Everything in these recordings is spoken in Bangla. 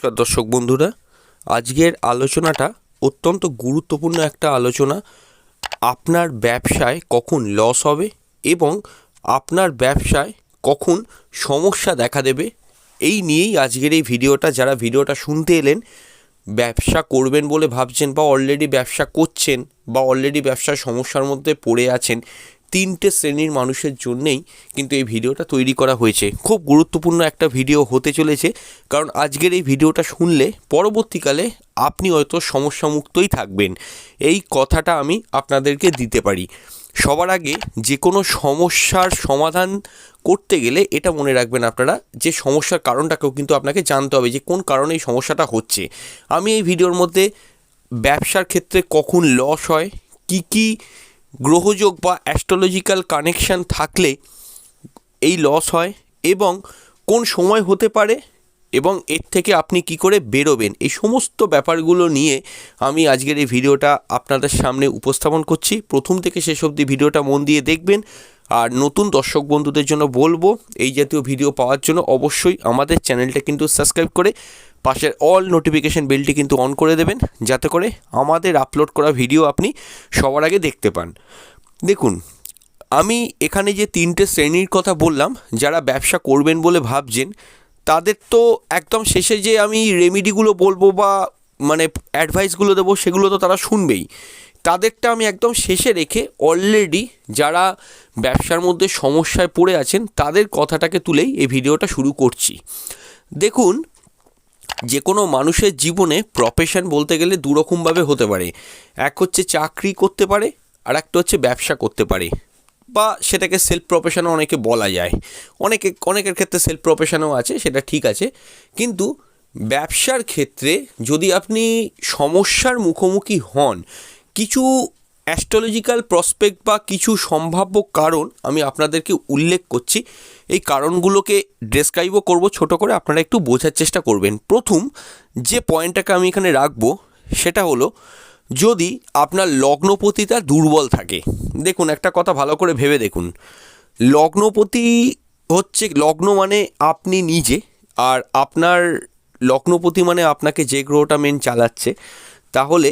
নমস্কার দর্শক বন্ধুরা। আজকের আলোচনাটা অত্যন্ত গুরুত্বপূর্ণ একটা আলোচনা। আপনার ব্যবসায় কখন লস হবে এবং আপনার ব্যবসায় কখন সমস্যা দেখা দেবে, এই নিয়েই আজকের এই ভিডিওটা। যারা ভিডিওটা শুনতে এলেন, ব্যবসা করবেন বলে ভাবছেন বা অলরেডি ব্যবসা করছেন বা অলরেডি ব্যবসার সমস্যার মধ্যে পড়ে আছেন তিনটে শ্রেণির মানুষের জন্যেই কিন্তু এই ভিডিওটা তৈরি করা হয়েছে। খুব গুরুত্বপূর্ণ একটা ভিডিও হতে চলেছে, কারণ আজকের এই ভিডিওটা শুনলে পরবর্তীকালে আপনি হয়তো সমস্যামুক্তই থাকবেন। এই কথাটা আমি আপনাদেরকে দিতে পারি। সবার আগে যে কোনো সমস্যার সমাধান করতে গেলে এটা মনে রাখবেন আপনারা, যে সমস্যার কারণটাকেও কিন্তু আপনাকে জানতে হবে যে কোন কারণে এই সমস্যাটা হচ্ছে। আমি এই ভিডিওর মধ্যে ব্যবসার ক্ষেত্রে কখন লস হয়, কি কি গ্রহযোগ বা অ্যাস্ট্রোলজিক্যাল কানেকশান থাকলে এই লস হয় এবং কোন সময় হতে পারে এবং এর থেকে আপনি কি করে বেরোবেন, এই সমস্ত ব্যাপারগুলো নিয়ে আমি আজকের এই ভিডিওটা আপনাদের সামনে উপস্থাপন করছি। প্রথম থেকে শেষ অবধি ভিডিওটা মন দিয়ে দেখবেন। আর নতুন দর্শক বন্ধুদের জন্য বলব, এই জাতীয় ভিডিও পাওয়ার জন্য অবশ্যই আমাদের চ্যানেলটা কিন্তু সাবস্ক্রাইব করে পাশের অল নোটিফিকেশন বেলটি কিন্তু অন করে দেবেন, যাতে করে আমাদের আপলোড করা ভিডিও আপনি সবার আগে দেখতে পান। দেখুন, আমি এখানে যে তিনটে শ্রেণির কথা বললাম, যারা ব্যবসা করবেন বলে ভাবছেন, তাদের তো একদম শেষে যে আমি রেমিডিগুলো বলব বা মানে অ্যাডভাইসগুলো দেবো, সেগুলো তো তারা শুনবেই। তাদেরটা আমি একদম শেষে রেখে অলরেডি যারা ব্যবসার মধ্যে সমস্যায় পড়ে আছেন, তাদের কথাটাকে তুলেই এই ভিডিওটা শুরু করছি। দেখুন যে কোনো মানুষের জীবনে প্রফেশন বলতে গেলে দুরকমভাবে হতে পারে। এক হচ্ছে চাকরি করতে পারে, আর একটা হচ্ছে ব্যবসা করতে পারে। বা সেটাকে সেলফ প্রফেশনও অনেকে বলা যায়। অনেকে, অনেকের ক্ষেত্রে সেলফ প্রফেশনও আছে, সেটা ঠিক আছে। কিন্তু ব্যবসার ক্ষেত্রে যদি আপনি সমস্যার মুখোমুখি হন, কিছু অ্যাস্ট্রোলজিক্যাল প্রসপেক্ট বা কিছু সম্ভাব্য কারণ আমি আপনাদেরকে উল্লেখ করছি। এই কারণগুলোকে ডেসক্রাইবও করব ছোট করে, আপনারা একটু বোঝার চেষ্টা করবেন। প্রথম, যে পয়েন্টটাকে আমি এখানে রাখব, সেটা হলো, যদি আপনার লগ্নপতিটা দুর্বল থাকে, দেখুন একটা কথা ভালো করে ভেবে দেখুন। লগ্নপতি হচ্ছে, লগ্ন মানে আপনি নিজে, আর আপনার লগ্নপতি মানে আপনাকে যে গ্রহটা মেন চালাচ্ছে, তাহলে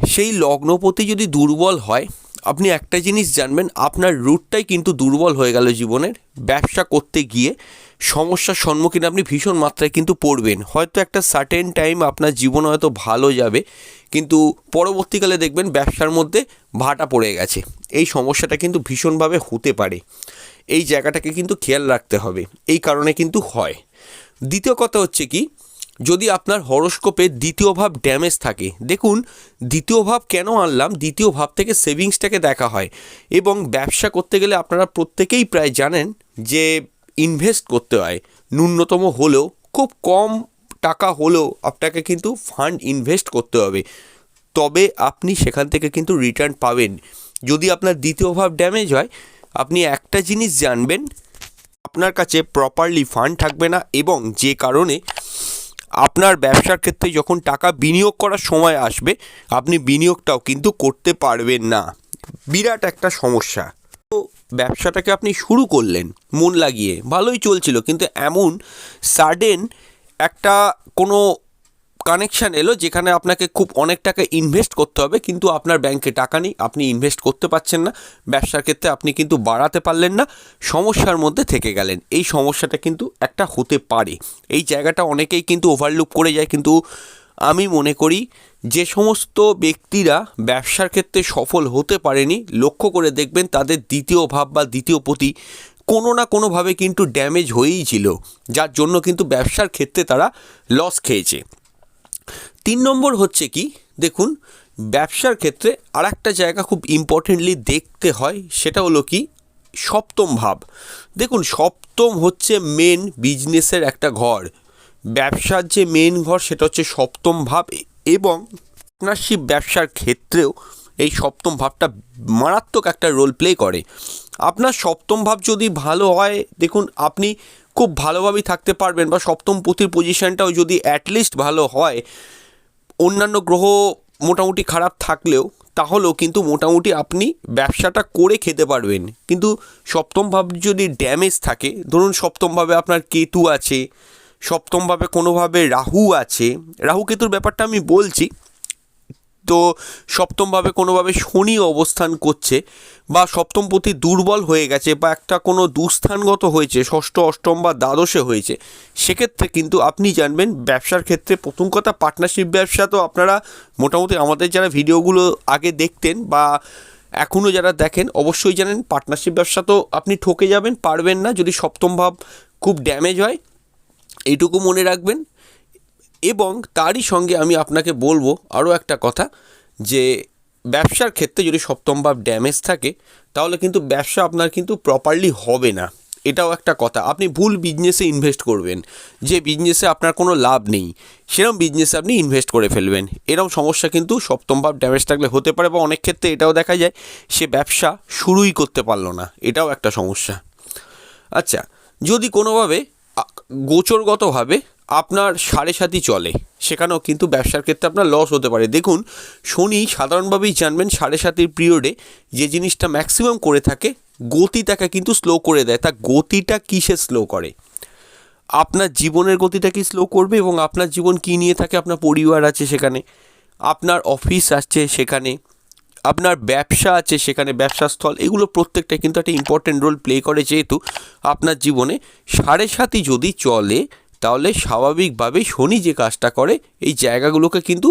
সেই লগ্নপতি যদি দুর্বল হয়, আপনি একটা জিনিস জানবেন, আপনার রুটটাই কিন্তু দুর্বল হয়ে গেল জীবনের। ব্যবসা করতে গিয়ে সমস্যার সম্মুখীন আপনি ভীষণ মাত্রায় কিন্তু পড়বেন। হয়তো একটা সার্টেন টাইম আপনার জীবন হয়তো ভালো যাবে, কিন্তু পরবর্তীকালে দেখবেন ব্যবসার মধ্যে ভাটা পড়ে গেছে। এই সমস্যাটা কিন্তু ভীষণভাবে হতে পারে। এই জায়গাটাকে কিন্তু খেয়াল রাখতে হবে। এই কারণে কিন্তু হয়। দ্বিতীয় কথা হচ্ছে কি যদি আপনার হরস্কোপে দ্বিতীয় ভাব ড্যামেজ থাকে, দেখুন দ্বিতীয় ভাব কেন আনলাম, দ্বিতীয় ভাব থেকে সেভিংসটাকে দেখা হয় এবং ব্যবসা করতে গেলে আপনারা প্রত্যেকেই প্রায় জানেন যে ইনভেস্ট করতে হয়, ন্যূনতম হলেও, খুব কম টাকা হলেও আপনাকে কিন্তু ফান্ড ইনভেস্ট করতে হবে। তবে আপনি সেখান থেকে কিন্তু রিটার্ন পাবেন। যদি আপনার দ্বিতীয় ভাব ড্যামেজ হয়, আপনি একটা জিনিস জানবেন, আপনার কাছে প্রপারলি ফান্ড থাকবে না এবং যে কারণে আপনার ব্যবসার ক্ষেত্রে যখন টাকা বিনিয়োগ করার সময় আসবে, আপনি বিনিয়োগটাও কিন্তু করতে পারবেন না। বিরাট একটা সমস্যা। তো ব্যবসাটাকে আপনি শুরু করলেন, মন লাগিয়ে। ভালোই চলছিল, কিন্তু এমন সাডেন একটা কোনো কানেকশান এলো যেখানে আপনাকে খুব অনেক টাকা ইনভেস্ট করতে হবে, কিন্তু আপনার ব্যাংকে টাকা নেই, আপনি ইনভেস্ট করতে পারছেন না। ব্যবসার ক্ষেত্রে আপনি কিন্তু বাড়াতে পারলেন না, সমস্যার মধ্যে থেকে গেলেন। এই সমস্যাটা কিন্তু একটা হতে পারে। এই জায়গাটা অনেকেই কিন্তু ওভারলুক করে যায়, কিন্তু আমি মনে করি যে সমস্ত ব্যক্তিরা ব্যবসার ক্ষেত্রে সফল হতে পারেনি, লক্ষ্য করে দেখবেন তাদের দ্বিতীয় ভাব বা দ্বিতীয় প্রতি কোনো না কোনোভাবে কিন্তু ড্যামেজ হয়েই ছিল, যার জন্য কিন্তু ব্যবসার ক্ষেত্রে তারা লস খেয়েছে। তিন নম্বর হচ্ছে কি, দেখুন, ব্যবসার ক্ষেত্রে আর একটা জায়গা খুব ইম্পর্টেন্টলি দেখতে হয়, সেটা হলো কি, সপ্তম ভাব। দেখুন, সপ্তম হচ্ছে মেন বিজনেসের একটা ঘর। ব্যবসার যে মেন ঘর, সেটা হচ্ছে সপ্তম ভাব এবং পার্টনারশিপ ব্যবসার ক্ষেত্রেও এই সপ্তম ভাবটা মারাত্মক একটা রোল প্লে করে। আপনার সপ্তম ভাব যদি ভালো হয়, দেখুন, আপনি খুব ভালোভাবেই থাকতে পারবেন বা সপ্তম পুঁথির পজিশনটাও যদি অ্যাটলিস্ট ভালো হয় অন্যান্য গ্রহ মোটামুটি খারাপ থাকলেও, তাহলেও কিন্তু মোটামুটি আপনি ব্যবসাটা করে খেতে পারবেন। কিন্তু সপ্তমভাব যদি ড্যামেজ থাকে, ধরুন সপ্তমভাবে আপনার কেতু আছে সপ্তমভাবে কোনোভাবে রাহু আছে, রাহু কেতুর ব্যাপারটা আমি বলছি তো সপ্তমভাবে কোনোভাবে শনি অবস্থান করছে বা সপ্তম প্রতি দুর্বল হয়ে গেছে বা একটা কোনো দুস্থানগত হয়েছে, ষষ্ঠ, অষ্টম বা দ্বাদশে হয়েছে, সেক্ষেত্রে কিন্তু আপনি জানবেন ব্যবসার ক্ষেত্রে প্রথম কথা পার্টনারশিপ ব্যবসা তো আপনারা মোটামুটি আমাদের যারা ভিডিওগুলো আগে দেখতেন বা এখনও যারা দেখেন অবশ্যই জানেন পার্টনারশিপ ব্যবসা তো আপনি ঠকে যাবেন, পারবেন না। যদি সপ্তম ভাব খুব ড্যামেজ হয়, এইটুকু মনে রাখবেন। এবং তারই সঙ্গে আমি আপনাকে বলব আরও একটা কথা যে ব্যবসার ক্ষেত্রে যদি সপ্তম ভাব ড্যামেজ থাকে, তাহলে কিন্তু ব্যবসা আপনার কিন্তু প্রপারলি হবে না। এটাও একটা কথা। আপনি ভুল বিজনেসে ইনভেস্ট করবেন। যে বিজনেসে আপনার কোনো লাভ নেই সেরকম বিজনেসে আপনি ইনভেস্ট করে ফেলবেন। এরকম সমস্যা কিন্তু সপ্তম ভাব ড্যামেজ থাকলে হতে পারে বা অনেক ক্ষেত্রে এটাও দেখা যায়, সে ব্যবসা শুরুই করতে পারল না। এটাও একটা সমস্যা। আচ্ছা যদি কোনোভাবে গোচরগতভাবে আপনার সাড়ে সাথী চলে। সেখানেও কিন্তু ব্যবসার ক্ষেত্রে আপনার লস হতে পারে। দেখুন, শনি সাধারণভাবেই জানবেন সাড়ে সাতির পিরিয়ডে যে জিনিসটা ম্যাক্সিমাম করে থাকে, গতিটাকে কিন্তু স্লো করে দেয়। তা গতিটা কিসে স্লো করে? আপনার জীবনের গতিটা কি স্লো করবে এবং আপনার জীবন কী নিয়ে থাকে? আপনার পরিবার আছে সেখানে, আপনার অফিস আছে সেখানে, আপনার ব্যবসা আছে সেখানে ব্যবসাস্থল এগুলো প্রত্যেকটা কিন্তু একটা ইম্পর্টেন্ট রোল প্লে করে। যেহেতু আপনার জীবনে সাড়ে সাতই যদি চলে তাহলে স্বাভাবিকভাবেই শনি যে কাজটা করে, এই জায়গাগুলোকে কিন্তু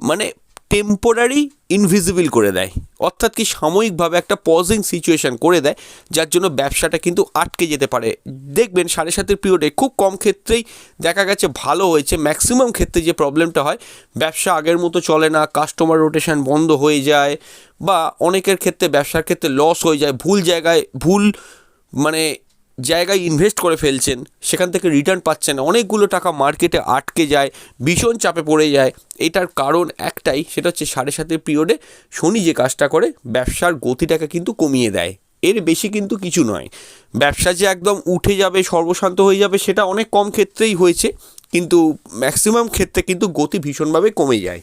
মানে টেম্পোরারি ইনভিজিবল করে দেয়। অর্থাৎ কি সাময়িকভাবে একটা পজিং সিচুয়েশন করে দেয়, যার জন্য ব্যবসাটা কিন্তু আটকে যেতে পারে। দেখবেন সাড়ে সাতের পিরিয়ডে খুব কম ক্ষেত্রেই দেখা গেছে ভালো হয়েছে। ম্যাক্সিমাম ক্ষেত্রে যে প্রবলেমটা হয়, ব্যবসা আগের মতো চলে না কাস্টমার রোটেশন বন্ধ হয়ে যায়, বা অনেকের ক্ষেত্রে ব্যবসার ক্ষেত্রে লস হয়ে যায়, ভুল জায়গায় ভুল মানে জায়গায় ইনভেস্ট করে ফেলছেন, সেখান থেকে রিটার্ন পাচ্ছেন অনেকগুলো টাকা মার্কেটে আটকে যায়, ভীষণ চাপে পড়ে যায়। এটার কারণ একটাই, সেটা হচ্ছে সাড়ে সাতের পিরিয়ডে শনি যে কাজটা করে, ব্যবসার গতিটাকে কিন্তু কমিয়ে দেয়। এর বেশি কিন্তু কিছু নয়। ব্যবসা যে একদম উঠে যাবে, সর্বশান্ত হয়ে যাবে, সেটা অনেক কম ক্ষেত্রেই হয়েছে, কিন্তু ম্যাক্সিমাম ক্ষেত্রে কিন্তু গতি ভীষণভাবে কমে যায়।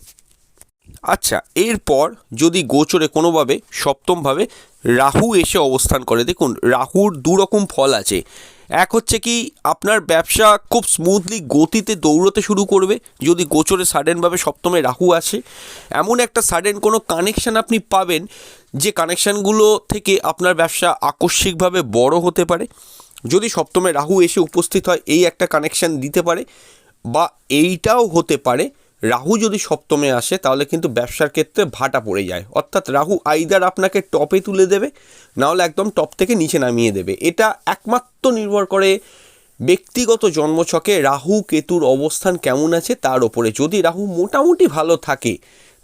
আচ্ছা এরপর যদি গোচরে কোনোভাবে, সপ্তমভাবে রাহু এসে অবস্থান করে, দেখুন রাহুর দু রকম ফল আছে। এক হচ্ছে কি, আপনার ব্যবসা খুব স্মুথলি গতিতে দৌড়তে শুরু করবে, যদি গোচরে সাডেনভাবে সপ্তমে রাহু আসে। এমন একটা সাডেন কোনো কানেকশান আপনি পাবেন, যে কানেকশানগুলো থেকে আপনার ব্যবসা আকস্মিকভাবে বড় হতে পারে। যদি সপ্তমে রাহু এসে উপস্থিত হয়, এই একটা কানেকশান দিতে পারে, বা এইটাও হতে পারে রাহু যদি সপ্তমে আসে, তাহলে কিন্তু ব্যবসার ক্ষেত্রে ভাটা পড়ে যায়। অর্থাৎ রাহু আইদার আপনাকে টপে তুলে দেবে নাহলে একদম টপ থেকে নিচে নামিয়ে দেবে। এটা একমাত্র নির্ভর করে ব্যক্তিগত জন্মছকে রাহু কেতুর অবস্থান কেমন আছে তার ওপরে। যদি রাহু মোটামুটি ভালো থাকে,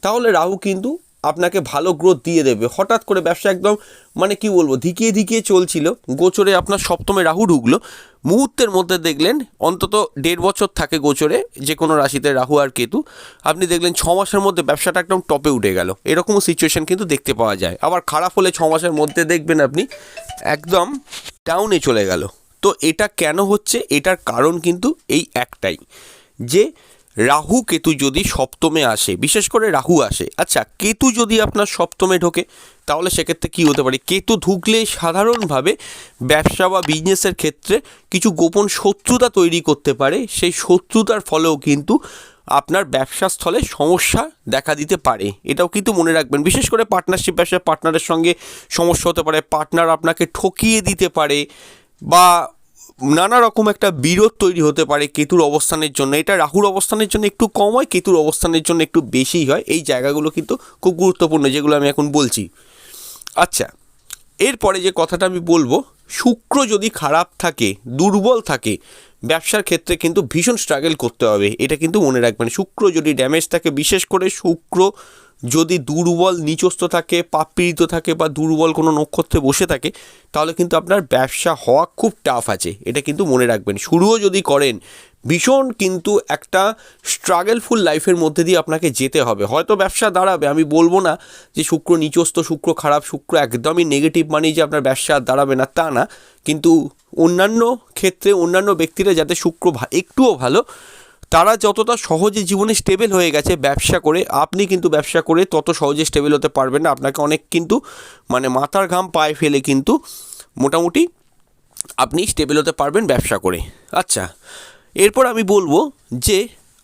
তাহলে রাহু কিন্তু আপনাকে ভালো গ্রোথ দিয়ে দেবে। হঠাৎ করে ব্যবসা একদম মানে কি বলব, ধিকিয়ে ধিকিয়ে চলছিল। গোচরে আপনার সপ্তমে রাহু ঢুকলো। মুহূর্তের মধ্যে দেখলেন, অন্তত দেড় বছর থাকে গোচরে যে কোনো রাশিতে রাহু আর কেতু। আপনি দেখলেন ছ মাসের মধ্যে ব্যবসাটা একদম টপে উঠে গেল। এরকমও সিচুয়েশন কিন্তু দেখতে পাওয়া যায়। আবার খারাপ হলে ছ মাসের মধ্যে দেখবেন আপনি, একদম ডাউনে চলে গেল। তো এটা কেন হচ্ছে? এটার কারণ কিন্তু এই একটাই। যে রাহু কেতু যদি সপ্তমে আসে, বিশেষ করে রাহু আসে আচ্ছা কেতু যদি আপনার সপ্তমে ঢোকে, তাহলে সেক্ষেত্রে কী হতে পারে? কেতু ঢুকলে সাধারণভাবে ব্যবসা বা বিজনেসের ক্ষেত্রে কিছু গোপন শত্রুতা তৈরি করতে পারে। সেই শত্রুতার ফলেও কিন্তু আপনার ব্যবসা স্থলে সমস্যা দেখা দিতে পারে। এটাও কিন্তু মনে রাখবেন। বিশেষ করে পার্টনারশিপ ব্যবসায় পার্টনারের সঙ্গে সমস্যা হতে পারে। পার্টনার আপনাকে ঠকিয়ে দিতে পারে বা নানা রকম একটা বিরোধ তৈরি হতে পারে কেতুর অবস্থানের জন্য। এটা রাহুর অবস্থানের জন্য একটু কম হয়, কেতুর অবস্থানের জন্য একটু বেশিই হয়। এই জায়গাগুলো কিন্তু খুব গুরুত্বপূর্ণ, যেগুলো আমি এখন বলছি। আচ্ছা এরপরে যে কথাটা আমি বলব, শুক্র যদি খারাপ থাকে, দুর্বল থাকে, ব্যবসার ক্ষেত্রে কিন্তু ভীষণ স্ট্রাগল করতে হবে। এটা কিন্তু মনে রাখবেন, শুক্র যদি ড্যামেজ থাকে, বিশেষ করে শুক্র যদি দুর্বল, নিচস্থ থাকে পাপীড়িত থাকে বা দুর্বল কোনো নক্ষত্রে বসে থাকে, তাহলে কিন্তু আপনার ব্যবসা হওয়া খুব টাফ আছে। এটা কিন্তু মনে রাখবেন। শুরুও যদি করেন, ভীষণ কিন্তু একটা স্ট্রাগলফুল লাইফের মধ্যে দিয়ে আপনাকে যেতে হবে। হয়তো ব্যবসা দাঁড়াবে। আমি বলব না যে শুক্র নিচস্থ, শুক্র খারাপ, শুক্র একদমই নেগেটিভ মানেই যে আপনার ব্যবসা দাঁড়াবে না, তা না। কিন্তু অন্যান্য ক্ষেত্রে অন্যান্য ব্যক্তিরা যাতে শুক্র একটুও ভালো তারা যতটা সহজে জীবনে স্টেবল হয়ে গেছে ব্যবসা করে, আপনি কিন্তু ব্যবসা করে তত সহজে স্টেবল হতে পারবেন না। আপনাকে অনেক কিন্তু মানে মাথার ঘাম পায়ে ফেলে কিন্তু মোটামুটি আপনি স্টেবল হতে পারবেন ব্যবসা করে। আচ্ছা এরপর আমি বলব যে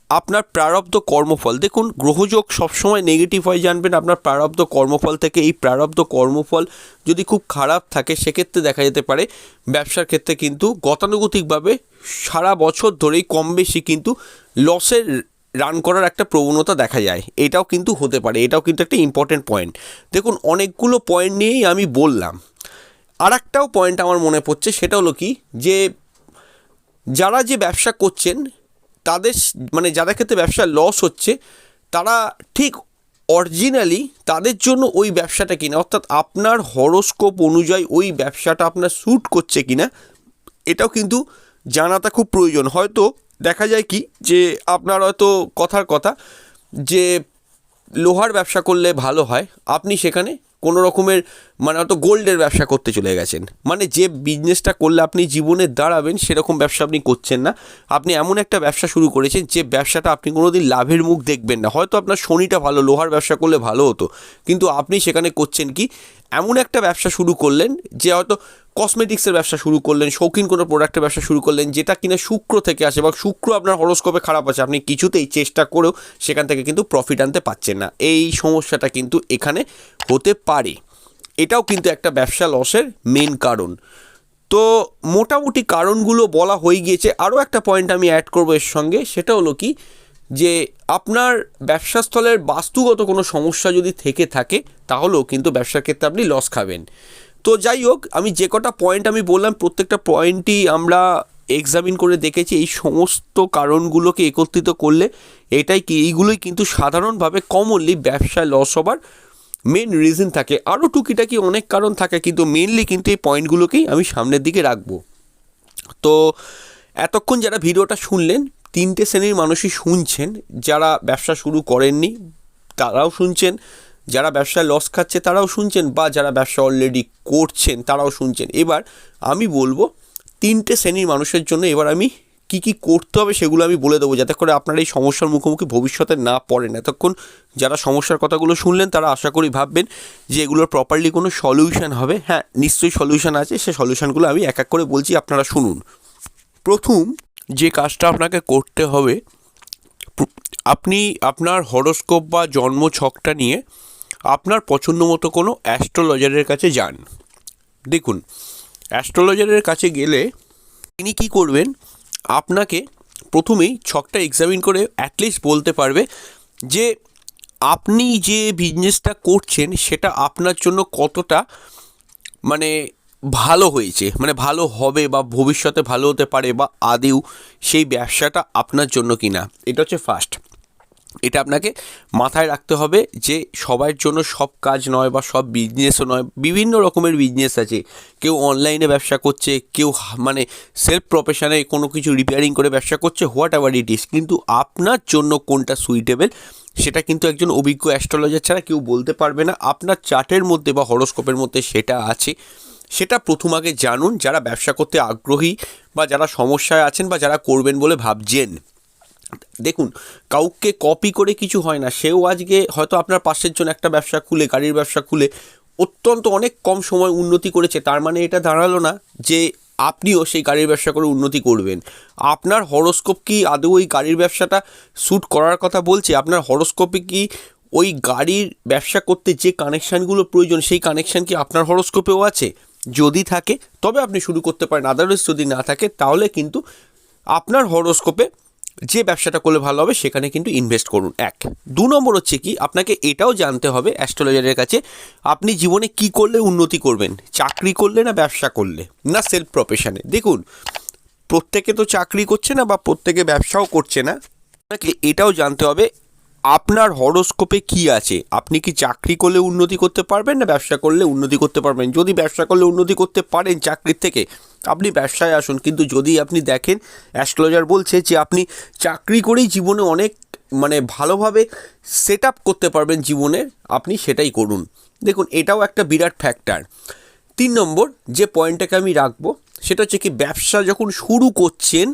আপনার প্রারব্ধ কর্মফল, দেখুন, গ্রহযোগ সবসময় নেগেটিভ হয়, জানবেন আপনার প্রারব্ধ কর্মফল থেকে, এই প্রারব্ধ কর্মফল যদি খুব খারাপ থাকে, সেক্ষেত্রে দেখা যেতে পারে, ব্যবসার ক্ষেত্রে কিন্তু গতানুগতিকভাবে সারা বছর ধরেই কম বেশি কিন্তু লসের রান করার একটা প্রবণতা দেখা যায়। এটাও কিন্তু হতে পারে, এটাও কিন্তু একটা ইম্পর্টেন্ট পয়েন্ট দেখুন, অনেকগুলো পয়েন্ট নিয়েই আমি বললাম। আর একটাও পয়েন্ট আমার মনে পড়ছে, সেটা হলো কি? যে যারা যে ব্যবসা করছেন তাদের মানে যাদের ক্ষেত্রে ব্যবসা লস হচ্ছে, তারা ঠিক অরিজিনালি তাদের জন্য ওই ব্যবসাটা কিনা, অর্থাৎ আপনার হরোস্কোপ অনুযায়ী ওই ব্যবসাটা আপনার স্যুট করছে কিনা, এটাও কিন্তু জানাটা খুব প্রয়োজন। হয়তো দেখা যায় কি যে আপনার হয়তো কথার কথা যে লোহার ব্যবসা করলে ভালো হয়, আপনি সেখানে কোনো রকমের মানে হয়তো গোল্ডের ব্যবসা করতে চলে গেছেন। মানে যে বিজনেসটা করলে আপনি জীবনে দাঁড়াবেন, সেরকম ব্যবসা আপনি করছেন না। আপনি এমন একটা ব্যবসা শুরু করেছেন, যে ব্যবসাটা আপনি কোনো দিন লাভের মুখ দেখবেন না। হয়তো আপনার শনিটা ভালো, লোহার ব্যবসা করলে ভালো হতো। কিন্তু আপনি সেখানে করছেন কি? এমন একটা ব্যবসা শুরু করলেন, যে হয়তো কসমেটিক্সের ব্যবসা শুরু করলেন, শৌখিন কোনো প্রোডাক্টের ব্যবসা শুরু করলেন, যেটা কিনা শুক্র থেকে আসে বা শুক্র আপনার হরস্কোপে খারাপ আছে, আপনি কিছুতেই চেষ্টা করেও সেখান থেকে কিন্তু প্রফিট আনতে পারছেন না। এই সমস্যাটা কিন্তু এখানে হতে পারে। এটাও কিন্তু একটা ব্যবসা লসের মেন কারণ। তো মোটামুটি কারণগুলো বলা হয়ে গিয়েছে। আরও একটা পয়েন্ট আমি অ্যাড করব এর সঙ্গে, সেটা হলো কি? যে আপনার ব্যবসাস্থলের বাস্তুগত কোনো সমস্যা যদি থেকে থাকে, তাহলেও কিন্তু ব্যবসার ক্ষেত্রে আপনি লস খাবেন। তো যাই হোক, আমি যে কটা পয়েন্ট আমি বললাম, প্রত্যেকটা পয়েন্টই আমরা এক্সামিন করে দেখেছি, এই সমস্ত কারণগুলোকে একত্রিত করলে এটাই কি, এইগুলোই কিন্তু সাধারণভাবে কমনলি ব্যবসায় লস হবার মেন রিজন থাকে। আরও টুকিটাকি অনেক কারণ থাকে, কিন্তু মেনলি কিন্তু এই পয়েন্টগুলোকেই আমি সামনের দিকে রাখব। তো এতক্ষণ যারা ভিডিওটা শুনলেন, তিনটে শ্রেণির মানুষই শুনছেন, যারা ব্যবসা শুরু করেননি, তারাও শুনছেন। যারা ব্যবসায় লস খাচ্ছে তারাও শুনছেন বা যারা ব্যবসা অলরেডি করছেন তারাও শুনছেন। এবার আমি বলব, তিনটে শ্রেণির মানুষের জন্য এবার আমি কি কি করতে হবে সেগুলো আমি বলে দেবো, যাতে করে আপনারা এই সমস্যার মুখোমুখি ভবিষ্যতে না পড়েন। এতক্ষণ যারা সমস্যার কথাগুলো শুনলেন তারা আশা করি ভাববেন যে এগুলোর প্রপারলি কোনো সলিউশন হবে। হ্যাঁ নিশ্চয়ই সলিউশন আছে, সে সলিউশনগুলো আমি এক এক করে বলছি, আপনারা শুনুন। প্রথম যে কাজটা আপনাকে করতে হবে, আপনি আপনার হরোস্কোপ বা জন্ম ছকটা নিয়ে আপনার পছন্দ মতো কোনো অ্যাস্ট্রোলজারের কাছে যান। দেখুন, অ্যাস্ট্রোলজারের কাছে গেলে তিনি কি করবেন? আপনাকে প্রথমেই ছকটা এক্সামিন করে অ্যাটলিস্ট বলতে পারবে যে আপনি যে বিজনেসটা করছেন সেটা আপনার জন্য কতটা মানে ভালো হয়েছে মানে ভালো হবে বা ভবিষ্যতে ভালো হতে পারে বা আদেও সেই ব্যবসাটা আপনার জন্য কিনা। এটা হচ্ছে ফার্স্ট এটা আপনাকে মাথায় রাখতে হবে যে সবার জন্য সব কাজ নয় বা সব বিজনেসও নয়, বিভিন্ন রকমের বিজনেস আছে। কেউ অনলাইনে ব্যবসা করছে, কেউ মানে সেলফ প্রফেশনে কোনো কিছু রিপেয়ারিং করে ব্যবসা করছে হোয়াট এভার ইট ইস কিন্তু আপনার জন্য কোনটা সুইটেবল সেটা কিন্তু একজন অভিজ্ঞ অ্যাস্ট্রোলজার ছাড়া কেউ বলতে পারবে না। আপনার চার্টের মধ্যে বা হরোস্কোপের মধ্যে সেটা আছে। সেটা প্রথম আগে জানুন, যারা ব্যবসা করতে আগ্রহী বা যারা সমস্যায় আছেন বা যারা করবেন বলে ভাবছেন। দেখুন, কাউকে কপি করে কিছু হয় না। সেও আজকে হয়তো আপনার পাশের জন্য একটা ব্যবসা খুলে, গাড়ির ব্যবসা খুলে, অত্যন্ত অনেক কম সময় উন্নতি করেছে। তার মানে এটা দাঁড়াল না যে আপনিও সেই গাড়ির ব্যবসা করে উন্নতি করবেন। আপনার হরোস্কোপ কি আদৌ ওই গাড়ির ব্যবসাটা শ্যুট করার কথা বলছে? আপনার হরোস্কোপে কি ওই গাড়ির ব্যবসা করতে যে কানেকশানগুলো প্রয়োজন, সেই কানেকশান কি আপনার হরোস্কোপেও আছে? যদি থাকে, তবে আপনি শুরু করতে পারেন। আদারওয়াইজ যদি না থাকে, তাহলে কিন্তু আপনার হরোস্কোপে যে ব্যবসাটা করলে ভালো হবে, সেখানে কিন্তু ইনভেস্ট করুন। এক। দু নম্বর হচ্ছে কি, আপনাকে এটাও জানতে হবে অ্যাস্ট্রোলজারের কাছে, আপনি জীবনে কি করলে উন্নতি করবেন? চাকরি করলে না ব্যবসা করলে? না সেলফ প্রফেশনে দেখুন, প্রত্যেকে তো চাকরি করছে না বা প্রত্যেকে ব্যবসাও করছে না। আপনাকে এটাও জানতে হবে আপনার হরোস্কোপে কি আছে? আপনি কি চাকরি করলে উন্নতি করতে পারবেন না ব্যবসা করলে উন্নতি করতে পারবেন? যদি ব্যবসা করলে উন্নতি করতে পারেন চাকরির থেকে, আপনি ব্যবসায় আসুন। কিন্তু যদি আপনি দেখেন, অ্যাস্ট্রোলজার বলছে যে আপনি চাকরি করেই জীবনে অনেক মানে ভালোভাবে সেট আপ করতে পারবেন জীবনে, আপনি সেটাই করুন। দেখুন, এটাও একটা বিরাট ফ্যাক্টর। তিন নম্বর যে পয়েন্টটাকে আমি রাখব, সেটা হচ্ছে কি ব্যবসা যখন শুরু করছেন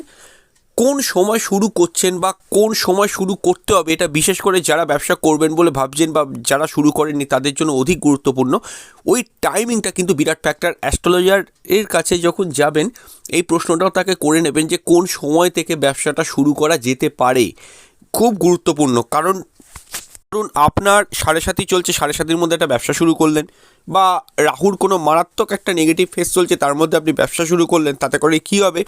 কোন সময় শুরু করছেন বা কোন সময় শুরু করতে হবে, এটা বিশেষ করে যারা ব্যবসা করবেন বলে ভাবছেন বা যারা শুরু করেননি তাদের জন্য অধিক গুরুত্বপূর্ণ। ওই টাইমিংটা কিন্তু বিরাট ফ্যাক্টর অ্যাস্ট্রোলজার এর কাছে যখন যাবেন, এই প্রশ্নটাও তাকে করে নেবেন যে কোন সময় থেকে ব্যবসাটা শুরু করা যেতে পারে। খুব গুরুত্বপূর্ণ। কারণ ধরুন আপনার সাড়ে সাতই চলছে, সাড়ে সাতের মধ্যে একটা ব্যবসা শুরু করলেন বা রাহুর কোনো মারাত্মক একটা নেগেটিভ ফেস চলছে, তার মধ্যে আপনি ব্যবসা শুরু করলেন, তাতে করে কী হবে?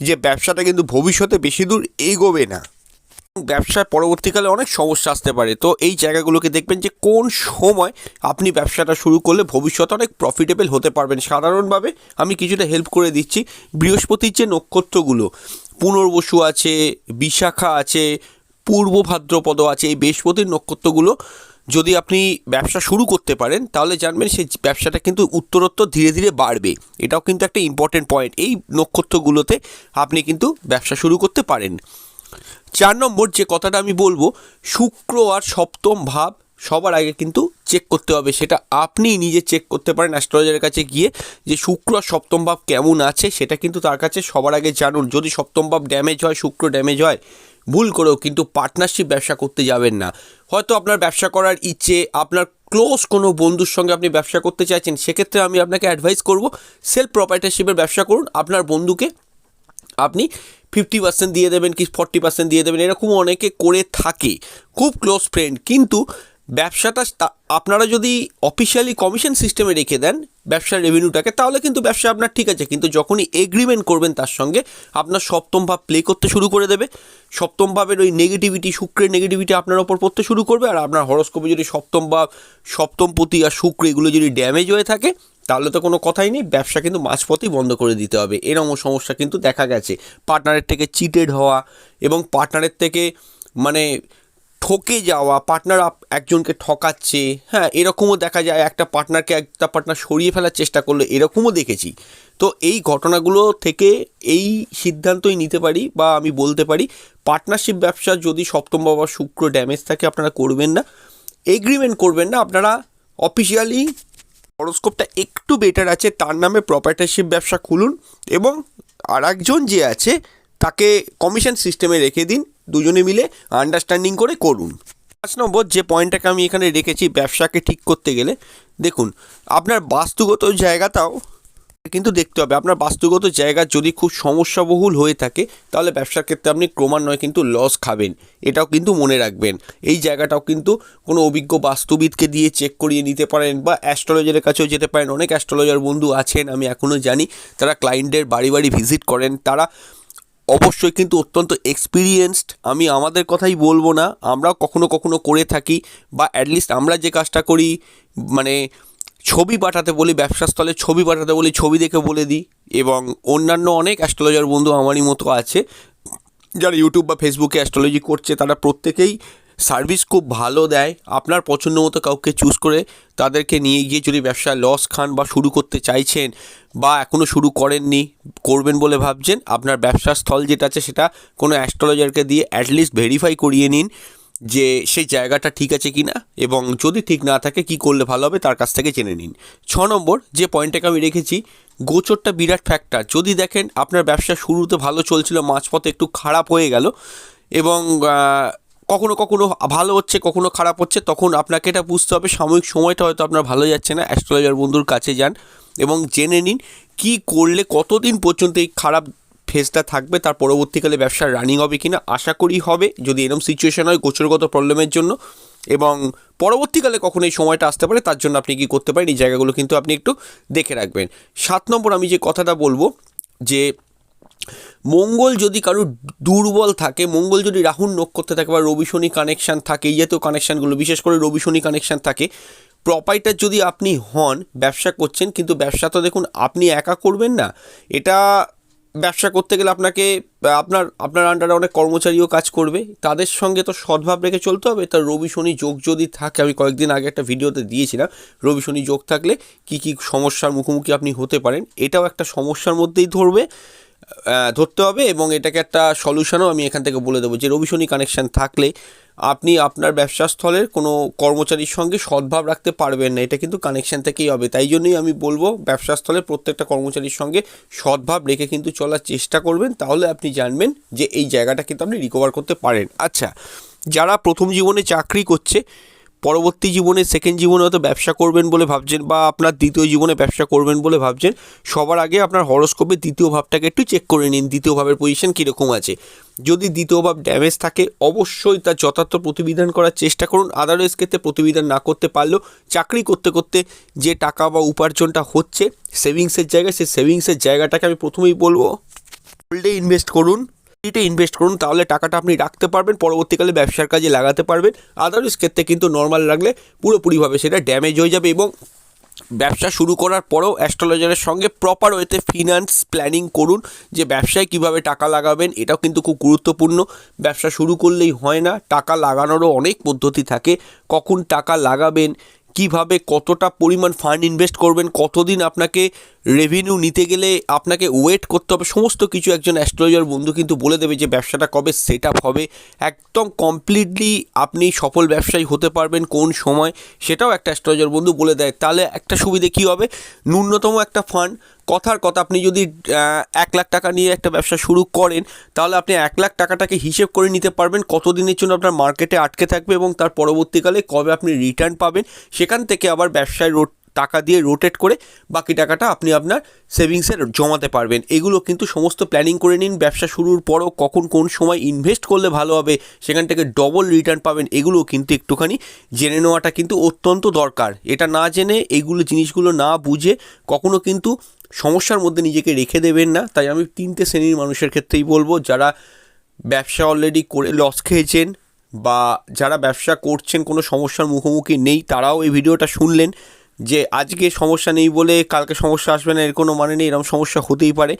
যে ব্যবসাটা কিন্তু ভবিষ্যতে বেশি দূর এগোবে না। ব্যবসার পরবর্তীকালে অনেক সমস্যা আসতে পারে। তো এই জায়গাগুলোকে দেখবেন যে কোন সময় আপনি ব্যবসাটা শুরু করলে ভবিষ্যতে অনেক প্রফিটেবল হতে পারবেন। সাধারণভাবে আমি কিছুটা হেল্প করে দিচ্ছি। বৃহস্পতির যে নক্ষত্রগুলো, পুনর্বসু আছে, বিশাখা আছে, পূর্ব ভাদ্রপদ আছে, এই বৃহস্পতির নক্ষত্রগুলো যদি আপনি ব্যবসা শুরু করতে পারেন, তাহলে জানবেন সেই ব্যবসাটা কিন্তু উত্তরোত্তর ধীরে ধীরে বাড়বে। এটাও কিন্তু একটা ইম্পর্টেন্ট পয়েন্ট এই নক্ষত্রগুলোতে আপনি কিন্তু ব্যবসা শুরু করতে পারেন। চার নম্বর যে কথাটা আমি বলব, শুক্র আর সপ্তম ভাব সবার আগে কিন্তু চেক করতে হবে। সেটা আপনি নিজে চেক করতে পারেন অ্যাস্ট্রোলজারের কাছে গিয়ে যে শুক্র আর সপ্তম ভাব কেমন আছে, সেটা কিন্তু তার কাছে সবার আগে জানুন। যদি সপ্তম ভাব ড্যামেজ হয়, শুক্র ড্যামেজ হয় ভুল করেও কিন্তু পার্টনারশিপ ব্যবসা করতে যাবেন না। হয়তো আপনার ব্যবসা করার ইচ্ছে, আপনার ক্লোজ কোনো বন্ধুর সঙ্গে আপনি ব্যবসা করতে চাইছেন, সেক্ষেত্রে আমি আপনাকে অ্যাডভাইস করব সেলফ প্রপার্টারশিপের ব্যবসা করুন, আপনার বন্ধুকে আপনি ফিফটি পার্সেন্ট দিয়ে দেবেন কি ফর্টি পার্সেন্ট দিয়ে দেবেন, এরকম অনেকে করে থাকে, খুব ক্লোজ ফ্রেন্ড কিন্তু ব্যবসাটা আপনারা যদি অফিসিয়ালি কমিশন সিস্টেমে রেখে দেন ব্যবসার রেভিনিউটাকে তাহলে কিন্তু ব্যবসা আপনার ঠিক আছে। কিন্তু যখনই এগ্রিমেন্ট করবেন তার সঙ্গে, আপনার সপ্তম ভাব প্লে করতে শুরু করে দেবে। সপ্তম ভাবের ওই নেগেটিভিটি শুক্রের নেগেটিভিটি আপনার ওপর পড়তে শুরু করবে। আর আপনার হরস্কোপে যদি সপ্তম ভাব, সপ্তম সপ্তমপতি আর শুক্র এগুলো যদি ড্যামেজ হয়ে থাকে, তাহলে তো কোনো কথাই নেই। ব্যবসা কিন্তু মাঝপথেই বন্ধ করে দিতে হবে। এরকম সমস্যা কিন্তু দেখা গেছে। পার্টনারের থেকে চিটেড হওয়া এবং পার্টনারের থেকে মানে ঠকে যাওয়া পার্টনার একজনকে ঠকাচ্ছে হ্যাঁ এরকমও দেখা যায় একটা পার্টনারকে একটা পার্টনার সরিয়ে ফেলার চেষ্টা করল এরকমও দেখেছি। তো এই ঘটনাগুলো থেকে এই সিদ্ধান্তই নিতে পারি বা আমি বলতে পারি পার্টনারশিপ ব্যবসা যদি সপ্তম বাবা শুক্র ড্যামেজ থাকে আপনারা করবেন না। এগ্রিমেন্ট করবেন না, আপনারা অফিসিয়ালি হরোস্কোপটা একটু বেটার আছে, তার নামে প্রপার্টারশিপ ব্যবসা খুলুন এবং আর একজন যে আছে, তাকে কমিশন সিস্টেমে রেখে দিন। দুজনে মিলে আন্ডারস্ট্যান্ডিং করে করুন। পাঁচ নম্বর যে পয়েন্টটাকে আমি এখানে রেখেছি ব্যবসাকে ঠিক করতে গেলে, দেখুন, আপনার বাস্তুগত জায়গাটাও কিন্তু দেখতে হবে। আপনার বাস্তুগত জায়গা যদি খুব সমস্যাবহুল হয়ে থাকে, তাহলে ব্যবসার ক্ষেত্রে আপনি ক্রমান্বয়ে কিন্তু লস খাবেন। এটাও কিন্তু মনে রাখবেন। এই জায়গাটাও কিন্তু কোনো অভিজ্ঞ বাস্তুবিদকে দিয়ে চেক করিয়ে নিতে পারেন বা অ্যাস্ট্রোলজারের কাছেও যেতে পারেন। অনেক অ্যাস্ট্রোলজার বন্ধু আছেন, আমি এখনও জানি। তারা ক্লায়েন্টদের বাড়ি বাড়ি ভিজিট করেন। তারা অবশ্যই কিন্তু অত্যন্ত এক্সপিরিয়েন্সড আমি আমাদের কথাই বলব না, আমরাও কখনো কখনো করে থাকি বা অ্যাটলিস্ট আমরা যে কাজটা করি মানে ছবি পাঠাতে বলি ব্যবসাস্থলে ছবি পাঠাতে বলি, ছবি দেখে বলে দিই এবং অন্যান্য অনেক অ্যাস্ট্রোলজার বন্ধু আমারই মতো আছে, যারা ইউটিউব বা ফেসবুকে অ্যাস্ট্রোলজি করছে, তারা প্রত্যেকেই সার্ভিস খুব ভালো দেয়। আপনার পছন্দ মতো কাউকে চুজ করে তাদেরকে নিয়ে গিয়ে যদি ব্যবসা লস খান বা শুরু করতে চাইছেন বা এখনও শুরু করেননি, করবেন বলে ভাবছেন, আপনার ব্যবসার স্থল যেটা আছে সেটা কোনো অ্যাস্ট্রোলজারকে দিয়ে অ্যাটলিস্ট ভেরিফাই করিয়ে নিন যে সেই জায়গাটা ঠিক আছে কি না এবং যদি ঠিক না থাকে কি করলে ভালো হবে তার কাছ থেকে জেনে নিন। ছ নম্বর, যে পয়েন্টটাকে আমি রেখেছি, গোচরটা বিরাট ফ্যাক্টর যদি দেখেন আপনার ব্যবসা শুরুতে ভালো চলছিল, মাঝপথে একটু খারাপ হয়ে গেল এবং কখনো কখনো ভালো হচ্ছে, কখনো খারাপ হচ্ছে, তখন আপনাকে এটা বুঝতে হবে। সাময়িক সময়টা হয়তো আপনার ভালো যাচ্ছে না। অ্যাস্ট্রোলজার বন্ধুর কাছে যান এবং জেনে নিন কি করলে কতদিন পর্যন্ত এই খারাপ ফেজটা থাকবে, তার পরবর্তীকালে ব্যবসা রানিং হবে কিনা, আশা করি হবে। যদি এরকম সিচুয়েশন হয়, গোচরগত প্রবলেমের জন্য এবং পরবর্তীকালে কখন এই সময়টা আসতে পারে, তার জন্য আপনি কি করতে পারেন, এই জায়গাগুলো কিন্তু আপনি একটু দেখে রাখবেন। সাত নম্বর আমি যে কথাটা বলব যে মঙ্গল যদি কারোর দুর্বল থাকে, মঙ্গল যদি রাহুর নক্ষত্রে থাকে বা রবি শনি কানেকশান থাকে জাতীয় কানেকশানগুলো বিশেষ করে রবি শনি কানেকশান থাকে প্রপাইটার যদি আপনি হন, ব্যবসা করছেন, কিন্তু ব্যবসা তো দেখুন, আপনি একা করবেন না। এটা ব্যবসা করতে গেলে আপনাকে, আপনার আপনার আন্ডারে অনেক কর্মচারীও কাজ করবে। তাদের সঙ্গে তো সদ্ভাব রেখে চলতে হবে। তার রবি শনি যোগ যদি থাকে, আমি কয়েকদিন আগে একটা ভিডিওতে দিয়েছিলাম, রবি শনি যোগ থাকলে কি কি সমস্যার মুখোমুখি আপনি হতে পারেন, এটাও একটা সমস্যার মধ্যেই ধরবে। ধরতে হবে এবং এটাকে একটা সলিউশনও আমি এখান থেকে বলে দেবো যে রবি শনি কানেকশান থাকলে আপনি আপনার ব্যবসা স্থলের কোনো কর্মচারীর সঙ্গে সদ্ভাব রাখতে পারবেন না। এটা কিন্তু কানেকশান থেকেই হবে। তাই জন্যই আমি বলব ব্যবসা স্থলে প্রত্যেকটা কর্মচারীর সঙ্গে সদ্ভাব রেখে কিন্তু চলার চেষ্টা করবেন। তাহলে আপনি জানবেন যে এই জায়গাটা কিন্তু আপনি রিকভার করতে পারেন। আচ্ছা যারা প্রথম জীবনে চাকরি করছে পরবর্তী জীবনে সেকেন্ড জীবনে হয়তো ব্যবসা করবেন বলে ভাবছেন বা আপনার দ্বিতীয় জীবনে ব্যবসা করবেন বলে ভাবছেন, সবার আগে আপনার হরস্কোপে দ্বিতীয় ভাবটাকে একটু চেক করে নিন, দ্বিতীয় ভাবের পজিশন কীরকম আছে। যদি দ্বিতীয় ভাব ড্যামেজ থাকে, অবশ্যই তার যথার্থ প্রতিবিধান করার চেষ্টা করুন আদারওয়াইজ ক্ষেত্রে প্রতিবিধান না করতে পারলেও চাকরি করতে করতে যে টাকা বা উপার্জনটা হচ্ছে সেভিংসের জায়গায়, সেই সেভিংসের জায়গাটাকে আমি প্রথমেই বলব গোল্ডে ইনভেস্ট করুন। এটা ইনভেস্ট করুন, তাহলে টাকাটা আপনি রাখতে পারবেন, পরবর্তীকালে ব্যবসার কাজে লাগাতে পারবেন। আদারওয়াইজ ক্ষেত্রে কিন্তু নর্মাল রাখলে পুরোপুরিভাবে সেটা ড্যামেজ হয়ে যাবে এবং ব্যবসা শুরু করার পরেও অ্যাস্ট্রোলজারের সঙ্গে প্রপার ওয়েতে ফিনান্স প্ল্যানিং করুন, যে ব্যবসায় কীভাবে টাকা লাগাবেন, এটাও কিন্তু খুব গুরুত্বপূর্ণ। ব্যবসা শুরু করলেই হয় না, টাকা লাগানোরও অনেক পদ্ধতি থাকে। কখন টাকা লাগাবেন কীভাবে কতটা পরিমাণ ফান্ড ইনভেস্ট করবেন, কতদিন আপনাকে রেভিনিউ নিতে গেলে আপনাকে ওয়েট করতে হবে, সমস্ত কিছু একজন অ্যাস্ট্রোলজার বন্ধু কিন্তু বলে দেবে যে ব্যবসাটা কবে সেট আপ হবে। একদম কমপ্লিটলি আপনি সফল ব্যবসায়ী হতে পারবেন কোন সময়, সেটাও একটা অ্যাস্ট্রোলজার বন্ধু বলে দেয়। তাহলে একটা সুবিধে কী হবে? ন্যূনতম একটা ফান্ড কথার কথা আপনি যদি এক লাখ টাকা নিয়ে একটা ব্যবসা শুরু করেন, তাহলে আপনি এক লাখ টাকাটাকে হিসেব করে নিতে পারবেন কতদিনের জন্য আপনার মার্কেটে আটকে থাকবে এবং তার পরবর্তীকালে কবে আপনি রিটার্ন পাবেন। সেখান থেকে আবার ব্যবসায় রোট, টাকা দিয়ে রোটেট করে বাকি টাকাটা আপনি আপনার সেভিংসে জমাতে পারবেন। এগুলো কিন্তু সমস্ত প্ল্যানিং করে নিন। ব্যবসা শুরুর পরও কখন কোন সময় ইনভেস্ট করলে ভালো হবে, সেখান থেকে ডবল রিটার্ন পাবেন, এগুলো কিন্তু একটুখানি জেনে নেওয়াটা কিন্তু অত্যন্ত দরকার। এটা না জেনে এগুলো জিনিসগুলো না বুঝে কখনো কিন্তু সমস্যার মধ্যে নিজেকে রেখে দেবেন না। তাই আমি তিনটে শ্রেণির মানুষের ক্ষেত্রেই বলব, যারা ব্যবসা অলরেডি করে লস খেয়েছেন বা যারা ব্যবসা করছেন, কোনো সমস্যার মুখোমুখি নেই, তারাও এই ভিডিওটা শুনলেন যে আজকে সমস্যা নেই বলে কালকে সমস্যা আসবে না, এর কোনো মানে নেই, এরকম সমস্যা হতেই পারে।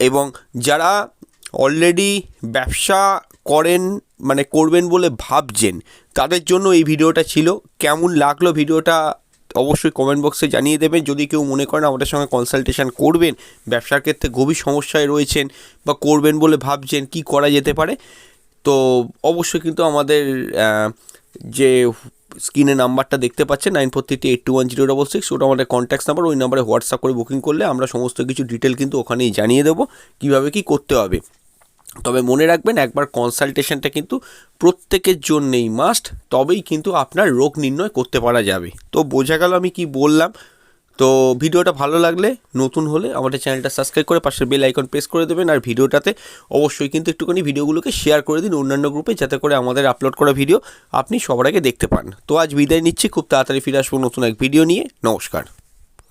এবং যারা অলরেডি ব্যবসা করেন মানে করবেন বলে ভাবছেন, তাদের জন্য এই ভিডিওটা ছিল। কেমন লাগল ভিডিওটা অবশ্যই কমেন্ট বক্সে জানিয়ে দেবেন। যদি কেউ মনে করেন আমাদের সঙ্গে কনসালটেশন করবেন, ব্যবসার ক্ষেত্রে গভীর সমস্যায় রয়েছেন বা করবেন বলে ভাবছেন, কি করা যেতে পারে? তো অবশ্যই কিন্তু আমাদের যে স্ক্রিনে নাম্বারটা দেখতে পাচ্ছেন nine four three eight two one zero double six ওটা আমাদের কন্ট্যাক্ট নাম্বার ওই নাম্বারে হোয়াটসঅ্যাপ করে বুকিং করলে আমরা সমস্ত কিছু ডিটেল কিন্তু ওখানেই জানিয়ে দেবো, কীভাবে কি করতে হবে। তবে মনে রাখবেন একবার কনসালটেশনটা কিন্তু প্রত্যেকের জন্যেই মাস্ট তবেই কিন্তু আপনার রোগ নির্ণয় করতে পারা যাবে। তো বোঝা গেল আমি কি বললাম। তো ভিডিওটা ভালো লাগলে, নতুন হলে আমাদের চ্যানেলটা সাবস্ক্রাইব করে পাশের বেল আইকন প্রেস করে দেবেন। আর ভিডিওটাতে অবশ্যই কিন্তু একটুখানি ভিডিওগুলোকে শেয়ার করে দিন অন্যান্য গ্রুপে যাতে করে আমাদের আপলোড করা ভিডিও আপনি সবার আগে দেখতে পান। তো আজ বিদায় নিচ্ছি, খুব তাড়াতাড়ি ফিরে আসব নতুন এক ভিডিও নিয়ে। নমস্কার।